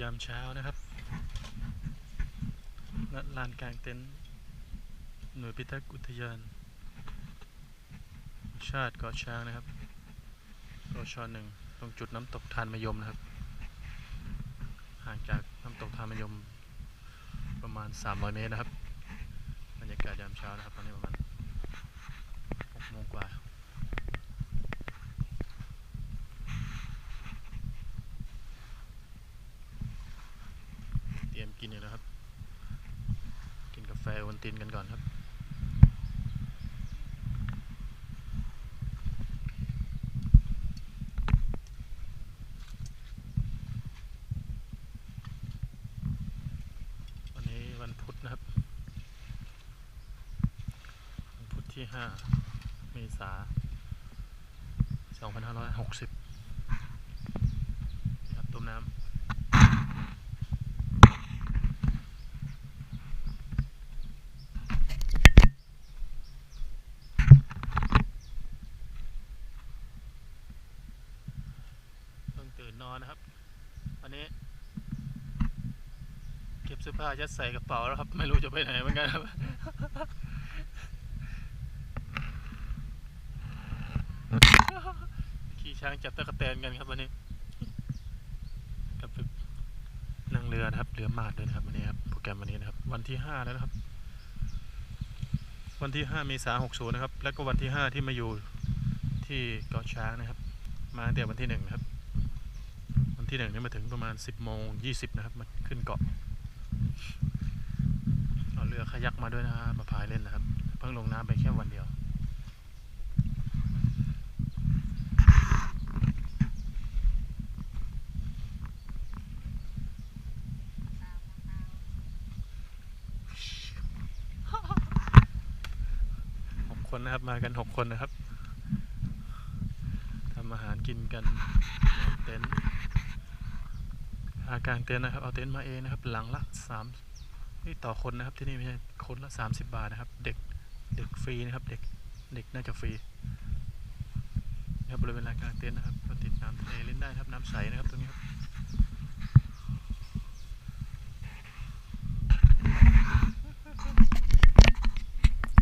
ยามเช้านะครับณลานกลางเต็นท์หน่วยพิทักษ์อุทยาน ชาติเกาะช้างนะครับรชหนึ่งตรงจุดน้ำตกทานมยมนะครับ ห่างจากน้ำตกทานมยมประมาณ 300 เมตรนะครับ บรรยากาศยามเช้านะครับตอนนี้ประมาณ6โมงกว่า เตรียม กินอยู่นะครับ กินกาแฟวันตินกันก่อนครับวันนี้วันพุธนะครับ วันพุธที่ 5 เมษายน2560ครับต้มน้ำ เพิ่ง ตื่นนอนนะครับ วันนี้ เก็บเสื้อผ้ายัดใส่กระเป๋าแล้วครับ ไม่รู้จะไปไหนเหมือนกันครับ ขี่ช้างจับตะกะแตนกันครับวันนี้กับนั่งเรือนะครับเรือมาดด้วยนะครับวันนี้ครับโปรแกรมวันนี้นะครับ วันที่ห้าแล้วนะครับ วันที่ห้าเมษาหกศูนย์นะครับ แล้วก็วันที่ห้าที่มาอยู่ที่เกาะช้างนะครับ มาตั้งแต่วันที่หนึ่งนะครับ ที่หนึ่งนี่มาถึงประมาณสิบโมงยี่สิบนะครับมาขึ้นเกาะเอาเรือขยักมาด้วยนะครับมาพายเล่นนะครับ เพิ่งลงน้ำไปแค่วันเดียวหกคนนะครับมากันหกคนนะครับทำอาหารกินกันในเต็นท์ อากางเต็นท์นะครับ เอาเต็นท์มาเองนะครับ หลังละสามนี่ต่อคนนะครับที่นี่ไม่ใช่คนละสามสิบบาทนะครับ เด็กเด็กฟรีนะครับ เด็กเด็กน่าจะฟรีนะครับบริเวณลานกลางเต็นท์นะครับก็ติดน้ำทะเลเล่นได้ครับน้ำใสนะครับตรงนี้ครับ